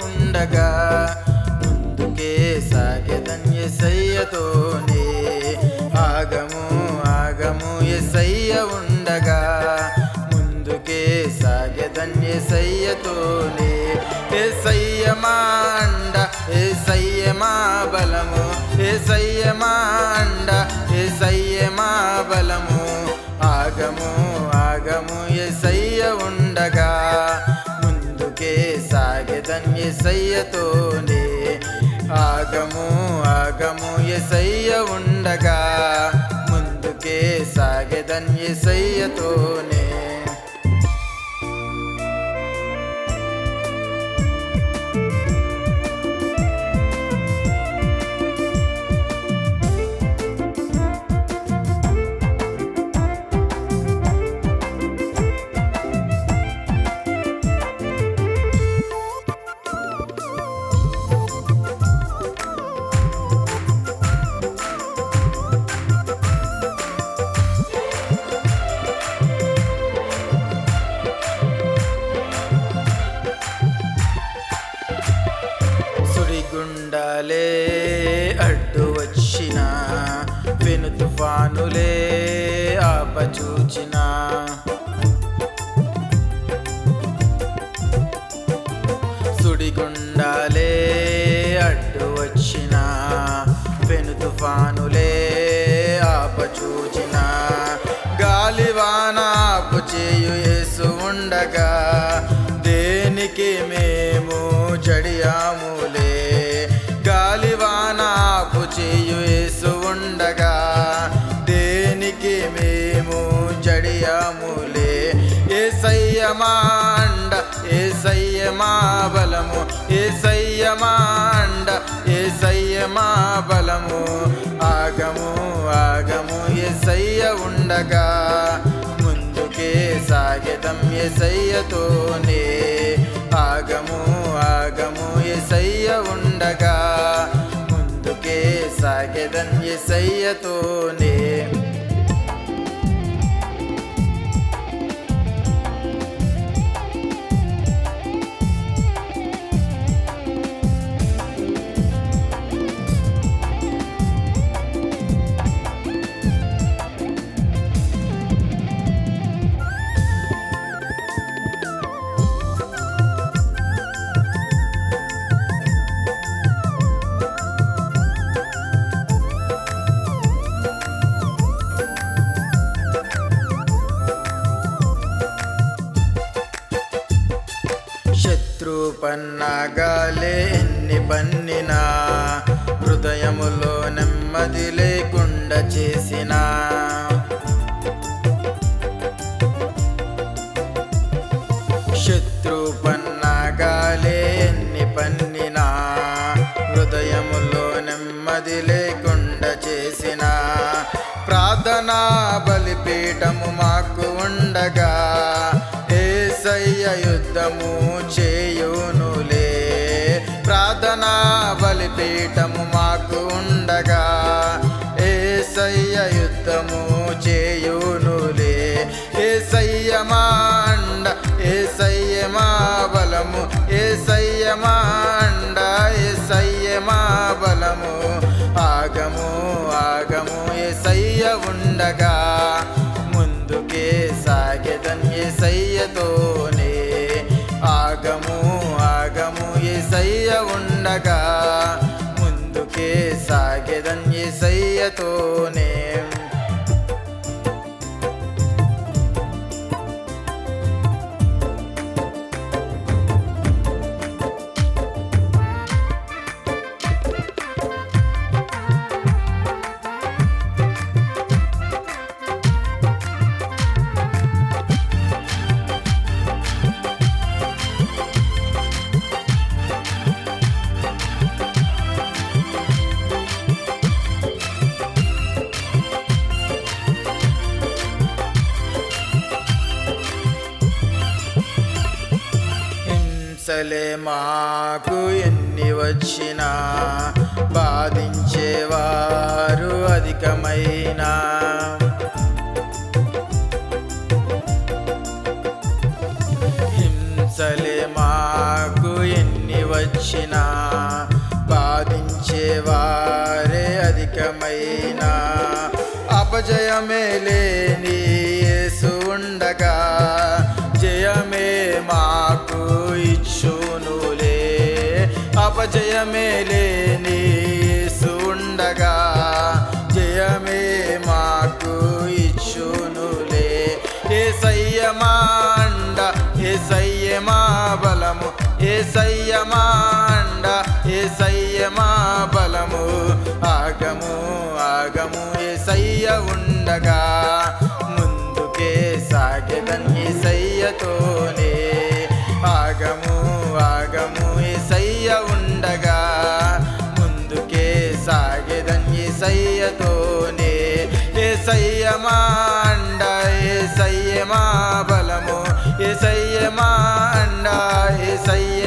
ఉండగా ముందుకే సాగెదన్ ఎసయ్యతోనే ఆగము ఆగము ఎసయ్య ఉండగా ముందుకే సాగెదన్ ఎసయ్యతోనే ఎసయ్య మా అండ ఎసయ్య మా బలము ఎసయ్య మా అండ ఎసయ్య సాగెదన్ ఎసయ్యతోనే ఆగము ఆగము ఎసయ్య ఉండగా ముందుకే సాగెదన్ ఎసయ్యతోనే మేము జడియాములే. గాలివానాకు చేయు ఉండగా దేనికి మేము జడియాములే. ఏ సయ్యమా అండ ఏ సయ్యమా బలము ఏ సయ్యమా అండ ఏ సయ్యమా బలము. ఆగము ఆగము ఏ సయ్య ఉండగా ముందుకే సాగితం ఏ సయ్యతోనే సాగెదం ఏ ఎన్ని పన్నినా హృదయములో నెమ్మది లేకుండా చేసిన. శత్రు పన్నాగాలే ఎన్ని పన్నినా హృదయములో నెమ్మది లేకుండా చేసిన. ప్రార్థనా బలిపీఠము మాకు ఉండగా ఏసయ్య యుద్ధము చేయు సహాయము చేయునులే. ఏసయ్య మా అండ ఏసయ్య బలము ఏసయ్య మా అండ ఏసయ్య బలము. ఆగము ఆగము ఏసయ్య ఉండగా ముందుకే సాగెదన్ ఏసయ్యతోనే. ఆగము ఆగము ఏసయ్య ఉండగా ముందుకే సాగెదన్ ఏసయ్యతోనే. సలే మాకు ఎన్ని వచ్చినా బాధించేవారు అధికమైనా. హింసలే మాకు ఎన్ని వచ్చినా బాధించేవారే అధికమైనా. అపజయమే లేని ఉండగా జయమే మా అపజయమే లేని ఉండగా జయమే మాకు ఇచ్చునులే. ఏ సయ్యమాండ ఏ సయ్యమా బలము ఏ సయ్యమాండ ఏ సయ్య சையமாண்டாய் சைய